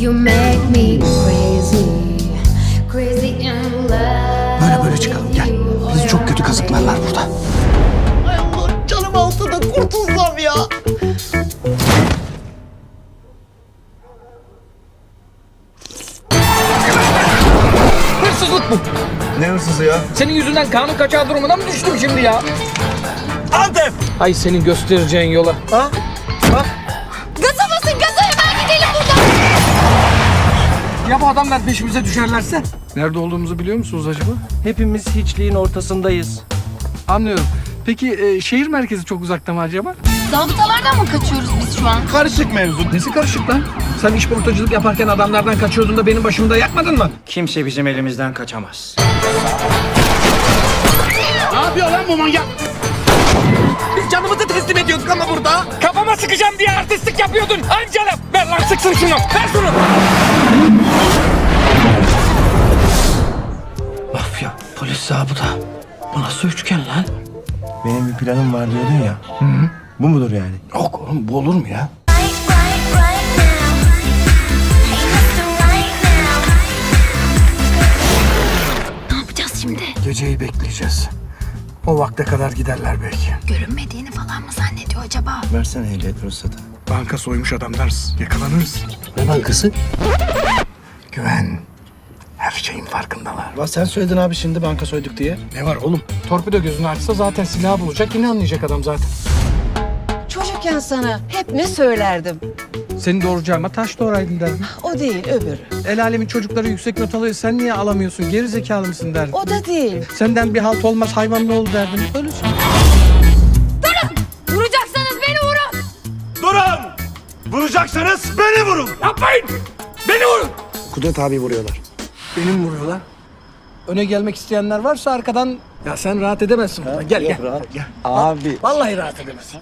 You make me crazy, crazy in love. Böyle böyle çıkalım gel. Bizi çok kötü kazıklarlar burada. Ay Allah canım altında kurtulsam ya. Hırsızlık bu. Ne hırsızı ya? Senin yüzünden kanun kaçağı durumuna mı düştüm şimdi ya? Antep! Ay senin göstereceğin yola. Ha? Bak. Ya bu adamlar peşimize düşerlerse? Nerede olduğumuzu biliyor musunuz acaba? Hepimiz hiçliğin ortasındayız. Anlıyorum. Peki e, şehir merkezi çok uzakta mı acaba? Zabıtalardan mı kaçıyoruz biz şu an? Karışık mevzu. Nesi karışık lan? Sen iş portacılık yaparken adamlardan kaçıyordun da benim başımda yakmadın mı? Kimse bizim elimizden kaçamaz. Ne yapıyor lan bu manyak? Biz canımızı teslim ediyorduk ama burada. Kafama sıkacağım diye artistlik yapıyordun. Anca laf. Ver lan sıksın şunu. Ver şunu. Mafya, polis, zabıta. Bu nasıl üçgen lan? Benim bir planım var diyordun ya. Bu mudur yani? Yok oğlum bu olur mu ya? Right, right, right now. Hey, listen right now. Ne yapacağız şimdi? Geceyi bekleyeceğiz. O vakte kadar giderler belki. Görünmediğini falan mı zannediyor acaba? Versene ehliyet ruhsatı. Banka soymuş adamlar. Yakalanırız. Ne bankası? Güven. Her şeyin farkındalar. Bak sen söyledin abi şimdi banka soyduk diye. Ne var oğlum? Torpido gözünü açsa zaten silah bulacak. Yine anlayacak adam zaten. Çocukken sana hep ne söylerdim? Seni doğuracağıma taş doğraydın derdim. O değil öbürü. El alemin çocukları yüksek not alıyor. Sen niye alamıyorsun? Geri zekalı mısın derdim. O da değil. Senden bir halt olmaz hayvan ne oldu derdim. Öyle şey. Vuracaksanız beni vurun. Durun! Vuracaksanız beni vurun! Yapmayın! Kudret abi vuruyorlar. Benim vuruyorlar. Öne gelmek isteyenler varsa arkadan... Ya sen rahat edemezsin burada. Gel gel. Abi. Vallahi rahat edemezsin.